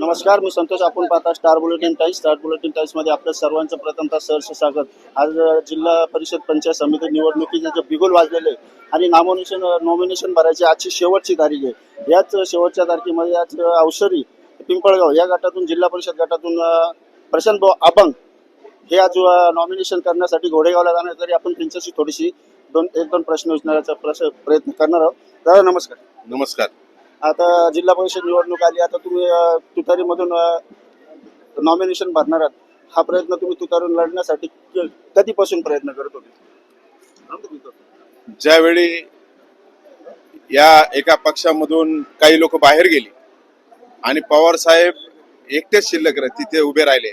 नमस्कार मी संतोष. आपण पाहता star bulletin times star bulletin टाईम्समध्ये आपल्या सर्वांचं प्रथमतः सहर्ष स्वागत. आज जिल्हा परिषद पंचायत समिती निवडणुकीचे जे बिगुल वाजलेले आणि नॉमिनेशन नॉमिनेशन भरायची आजची शेवटची तारीख आहे. याच शेवटच्या तारखेमध्ये आज अवसरी पिंपळगाव या गटातून जिल्हा परिषद गटातून प्रशांत भाऊ अभंग हे आज नॉमिनेशन करण्यासाठी घोडेगावला जाणार तरी आपण त्यांच्याशी थोडीशी दोन एक दोन प्रश्न विचारण्याचा प्रश्न प्रयत्न करणार आहोत. दादा नमस्कार. नमस्कार. आता जिल्हा परिषद निवडणूक आली आता तुम्ही तुतारीमधून नॉमिनेशन भरणार आहात. हा प्रयत्न तुम्ही तुतारून लढण्यासाठी कधीपासून प्रयत्न करत होते? ज्यावेळी या एका पक्षामधून काही लोक बाहेर गेली आणि पवार साहेब एकटेच शिल्लक तिथे उभे राहिले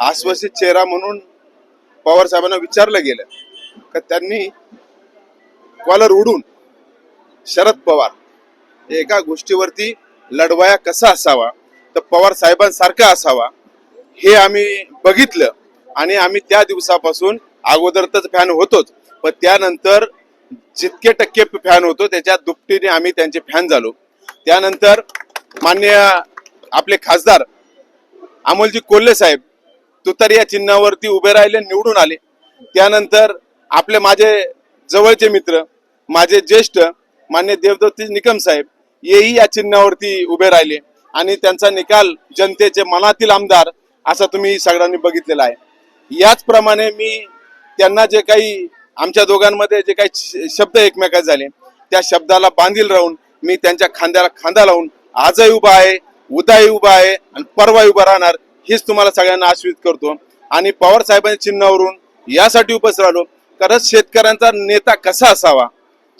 आश्वासित चेहरा म्हणून पवार साहेबांना विचारलं गेलं का त्यांनी कॉलर उडून शरद पवार एका गोष्टीवरती लढवाया कसा असावा तर पवार साहेबांसारखा असावा हे आम्ही बघितलं. आणि आम्ही त्या दिवसापासून अगोदर तर फॅन होतोच. पण त्यानंतर जितके टक्के फॅन होतो त्याच्या दुपटीने आम्ही त्यांचे फॅन झालो. त्यानंतर मान्य आपले खासदार अमोलजी कोल्हे साहेब तुतारी या चिन्हावरती उभे राहिले निवडून आले. त्यानंतर आपले माझे जवळचे मित्र माझे ज्येष्ठ मान्य देवदत्ती निकम साहेब हेही या चिन्हावरती उभे राहिले आणि त्यांचा निकाल जनतेचे मनातील आमदार असा तुम्ही सगळ्यांनी बघितलेला आहे. याचप्रमाणे मी त्यांना जे काही आमच्या दोघांमध्ये जे काही श- शब्द एकमेकात झाले त्या शब्दाला बांधील राहून मी त्यांच्या खांद्याला खांदा लावून आजही उभा आहे उद्याही उभा आहे आणि परवाही उभा राहणार हेच तुम्हाला सगळ्यांना आश्वित करतो. आणि पवार साहेबांच्या चिन्हावरून यासाठी उपस्थित राहिलो. कारण शेतकऱ्यांचा नेता कसा असावा?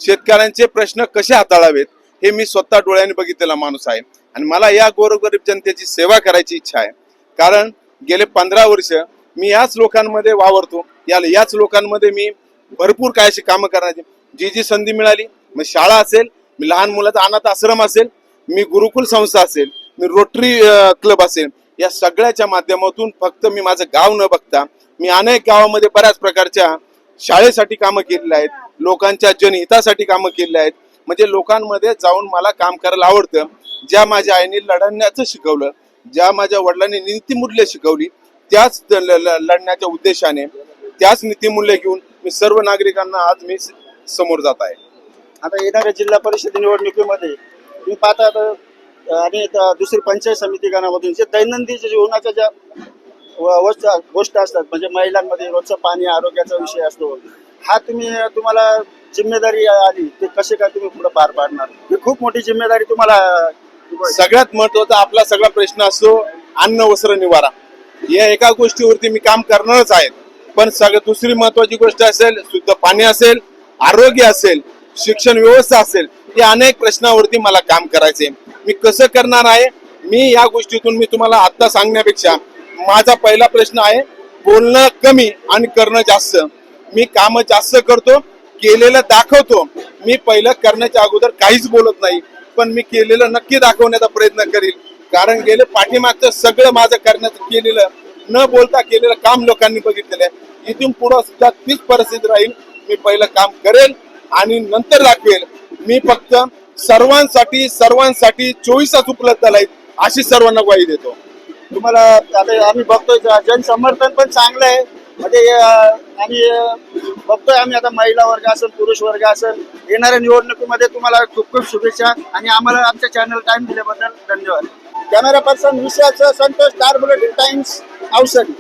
शेतकऱ्यांचे प्रश्न कसे हाताळावेत हे मी स्वतः डोळ्याने बघितलेला माणूस आहे. आणि मला या गोरगरीब जनतेची सेवा करायची इच्छा आहे. कारण गेले पंधरा वर्ष मी याच लोकांमध्ये वावरतो. या याच लोकांमध्ये मी भरपूर काय अशी कामं करण्याची जी जी संधी मिळाली मग शाळा असेल मी लहान मुलाचा अनाथ आश्रम असेल मी गुरुकुल संस्था असेल मी रोटरी क्लब असेल या सगळ्याच्या माध्यमातून फक्त मी माझं गाव न बघता मी अनेक गावामध्ये बऱ्याच प्रकारच्या शाळेसाठी कामं केलेली आहेत लोकांच्या जनहितासाठी कामं केलेली आहेत. म्हणजे लोकांमध्ये जाऊन मला काम करायला आवडतं. ज्या माझ्या आईने लढण्याचं शिकवलं ज्या माझ्या वडिलांनी नीतिमूल्य शिकवली त्याच लढण्याच्या उद्देशाने त्याच नीतिमूल्य घेऊन मी सर्व नागरिकांना आज मी समोर जात आहे. आता येणाऱ्या जिल्हा परिषद निवडणुकीमध्ये तुम्ही पाहता आता, आणि दुसरी पंचायत समिती गणामधून जे दैनंदिन जीवनाच्या ज्या गोष्ट असतात. म्हणजे महिलांमध्ये रोजचं पाणी आरोग्याचा विषय असतो. हा तुम्ही तुम्हाला जिम्मेदारी आली ते कसे काय तुम्ही पुढे पार पाडणार? ही खूप मोठी जिम्मेदारी तुम्हाला सगळ्यात महत्त्वाचा आपला सगळा प्रश्न असतो अन्न वस्त्र निवारा. या एका गोष्टीवरती मी काम करणारच आहे. पण सगळं दुसरी महत्वाची गोष्ट असेल शुद्ध पाणी असेल आरोग्य असेल शिक्षण व्यवस्था असेल या अनेक प्रश्नावरती मला काम करायचे मी कसं करणार आहे? मी या गोष्टीतून मी तुम्हाला आत्ता सांगण्यापेक्षा माझा पहिला प्रश्न आहे बोलणं कमी आणि करणं जास्त. मी काम जास्त करतो केलेलं दाखवतो. मी पहिलं करण्याच्या अगोदर काहीच बोलत नाही पण मी केलेलं नक्की दाखवण्याचा प्रयत्न करील. कारण गेले पाठीमागचं सगळं माझं करण्याचं केलेलं न बोलता केलेलं काम लोकांनी बघितलेलं आहे. इथून पुढं सुद्धा तीच परिस्थिती राहील. मी पहिलं काम करेल आणि नंतर दाखवेल. मी फक्त सर्वांसाठी सर्वांसाठी चोवीस तास उपलब्ध राहील अशी सर्वांना ग्वाही देतो. तुम्हाला आता आम्ही बघतोय जनसमर्थन पण चांगलं आहे. म्हणजे आणि बघतोय आम्ही आता महिला वर्ग असेल पुरुष वर्ग असेल येणाऱ्या निवडणुकीमध्ये तुम्हाला खूप खूप शुभेच्छा आणि आम्हाला आमच्या चॅनल टाइम दिल्याबद्दल धन्यवाद. कॅमेरा पर्सन विषयाचं संतोष स्टार बुलेटिन टाइम्स औषधी